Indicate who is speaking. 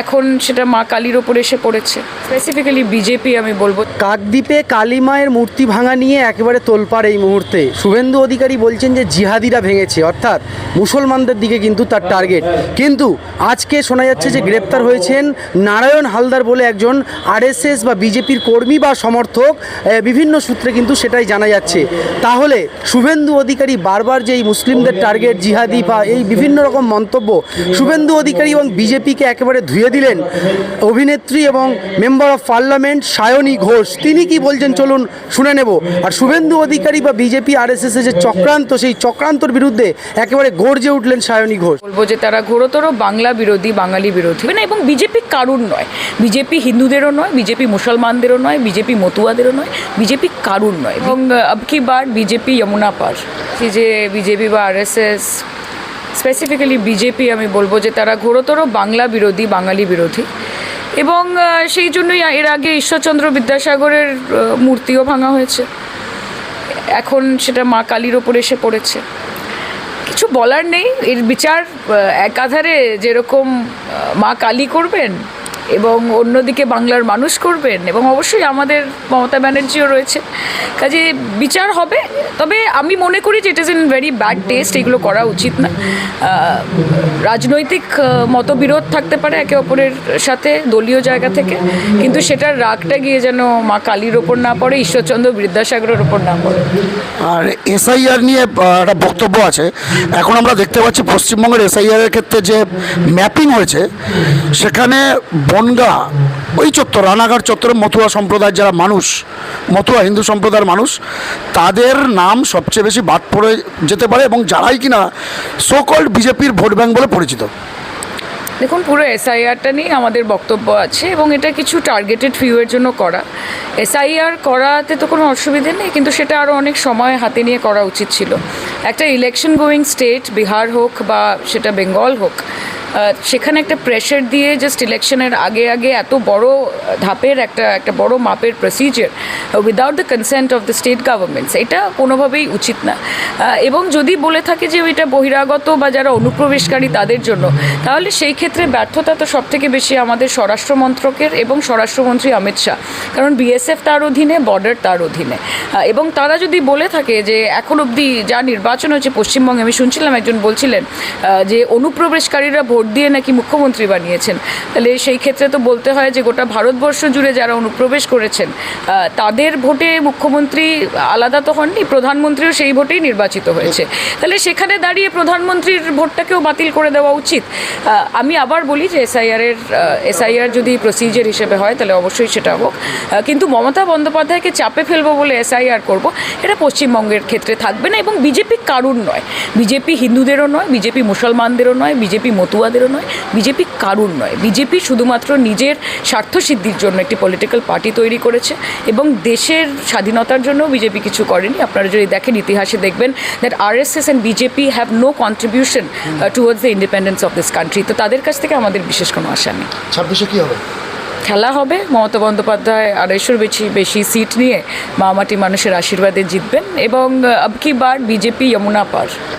Speaker 1: এখন সেটা মা কালীর ওপর এসে পড়েছে। স্পেসিফিক্যালি বিজেপি আমি বলব।
Speaker 2: কাকদ্বীপে কালী মায়ের মূর্তি ভাঙা নিয়ে একেবারে তোলপাড় এই মুহূর্তে। শুভেন্দু অধিকারী বলছেন যে জিহাদিরা ভেঙেছে, অর্থাৎ মুসলমানদের দিকে কিন্তু তার টার্গেট কিন্তু আজকে শোনা যাচ্ছে যে গ্রেপ্তার হয়েছেন নারায়ণ হালদার বলে একজন আরএসএস বা বিজেপির কর্মী বা সমর্থক। বিভিন্ন সূত্রে কিন্তু সেটাই জানা যাচ্ছে। তাহলে শুভেন্দু অধিকারী বারবার যে এই মুসলিমদের টার্গেট জিহাদি বা এই বিভিন্ন রকম মন্তব্য, শুভেন্দু অধিকারী এবং বিজেপিকে একেবারে ধুয়ে দিলেন। অভিনেত্রী এবং member of parliament Saayoni Ghosh. তিনি কি বলছেন? চলুন শুনে নেব। আর শুভেন্দু অধিকারী বা বিজেপি আরএসএস এর যে চক্রান্ত সেই চক্রান্তর বিরুদ্ধে একেবারে গর্জে উঠলেন সায়নী ঘোষ।
Speaker 1: বলব যে তারা ঘোরতর বাংলা বিরোধী বাঙালি বিরোধী। না এবং বিজেপি কারুর নয়। বিজেপি হিন্দুদেরও নয় বিজেপি মুসলমানদেরও নয় বিজেপি মতুয়াদেরও নয় বিজেপি কারুর নয়। এবং আহ, আব কি বার বিজেপি যমুনা পার? যে বিজেপি বা আরএসএস স্পেসিফিক্যালি বিজেপি আমি বলব যে তারা ঘোরতর বাংলা বিরোধী, বাঙালি বিরোধী। এবং সেই জন্যই এর আগে ঈশ্বরচন্দ্র বিদ্যাসাগরের মূর্তিও ভাঙা হয়েছে। এখন সেটা মা কালীর ওপর এসে পড়েছে। কিছু বলার নেই। এর বিচার এক একাধারে যেরকম মা কালী করবেন এবং অন্যদিকে বাংলার মানুষ করবেন এবং অবশ্যই আমাদের মমতা ব্যানার্জিও রয়েছে। কাজে বিচার হবে, তবে আমি মনে করি যে it is in very bad taste এগুলো করা উচিত না। রাজনৈতিক মতবিরোধ থাকতে পারে একে অপরের সাথে দলীয় জায়গা থেকে, কিন্তু সেটার রাগটা গিয়ে যেন মা কালীর ওপর না পড়ে, ঈশ্বরচন্দ্র বিদ্যাসাগরের ওপর না পড়ে।
Speaker 3: আর এসআইআর নিয়ে একটা বক্তব্য আছে। এখন আমরা দেখতে পাচ্ছি পশ্চিমবঙ্গের এসআইআর এর ক্ষেত্রে যে ম্যাপিং হয়েছে, সেখানে বনগা ওই চত্বর, রানাঘাট চত্বরে মথুয়া সম্প্রদায়ের যারা মানুষ, মথুয়া হিন্দু সম্প্রদায়ের মানুষ, তাদের নাম সবচেয়ে বেশি বাদ পড়ে যেতে পারে এবং যারাই কিনা সোকল্ড বিজেপির ভোট ব্যাঙ্ক বলে পরিচিত।
Speaker 1: দেখুন, পুরো এসআইআরটা নিয়ে আমাদের বক্তব্য আছে এবং এটা কিছু টার্গেটেড ফিউয়ের জন্য করা। এসআইআর করাতে তো কোনো অসুবিধে নেই, কিন্তু সেটা আরও অনেক সময় হাতে নিয়ে করা উচিত ছিল। একটা ইলেকশন গোয়িং স্টেট বিহার হোক বা সেটা বেঙ্গল হোক সেখানে একটা প্রেশার দিয়ে জাস্ট ইলেকশনের আগে আগে এত বড় ধাপের একটা একটা বড় মাপের procedure without the consent of the state governments এটা কোনোভাবেই উচিত না। এবং যদি বলে থাকে যে এটা বহিরাগত বা যারা অনুপ্রবেশকারী তাদের জন্য, তাহলে সেই ক্ষেত্রে ব্যর্থতা তো সব থেকে বেশি আমাদের স্বরাষ্ট্র মন্ত্রকের এবং স্বরাষ্ট্রমন্ত্রী অমিত শাহ, কারণ বিএসএফ তার অধীনে বর্ডার তার অধীনে। এবং তারা যদি বলে থাকে যে এখন অবধি যা নির্বাচন হয়েছে, পশ্চিমবঙ্গে, আমি শুনছিলাম একজন বলছিলেন যে অনুপ্রবেশকারীরা ভোট দিয়ে নাকি মুখ্যমন্ত্রী বানিয়েছেন। তাহলে সেই ক্ষেত্রে তো বলতে হয় যে গোটা ভারতবর্ষ জুড়ে যারা অনুপ্রবেশ করেছেন তাদের ভোটে মুখ্যমন্ত্রী আলাদা তো হননি, প্রধানমন্ত্রীও সেই ভোটেই নির্বাচিত হয়েছে। তাহলে সেখানে দাঁড়িয়ে প্রধানমন্ত্রীর ভোটটাকেও বাতিল করে দেওয়া উচিত। আমি আবার বলি যে এসআইআরের এসআইআর যদি প্রসিজার হিসেবে হয়, তাহলে অবশ্যই সেটা হোক। কিন্তু মমতা বন্দ্যোপাধ্যায়কে চাপে ফেলব বলে এসআইআর করব, এটা পশ্চিমবঙ্গের ক্ষেত্রে থাকবে না এবং বিজেপি কারুর নয়। বিজেপি হিন্দুদেরও নয়, বিজেপি মুসলমানদেরও নয়, বিজেপি মতুয়াদেরও নয় বিজেপি কারুর নয়। বিজেপি শুধুমাত্র নিজের স্বার্থসিদ্ধির জন্য একটি পলিটিক্যাল পার্টি তৈরি করেছে এবং দেশের স্বাধীনতার জন্য বিজেপি কিছু করেনি। আপনারা যদি দেখেন ইতিহাসে দেখবেন that RSS and BJP have no contribution towards the independence of this country তো তাদের কাছ থেকে আমাদের বিশেষ কোনো আশা নেই।
Speaker 3: ছাব্বিশে কী হবে?
Speaker 1: খেলা হবে। মমতা বন্দ্যোপাধ্যায় আড়াইশোর বেশি বেশি সিট নিয়ে মামাটি মানুষের আশীর্বাদে জিতবেন। এবং আহ, আব কি বার? বিজেপি যমুনা পার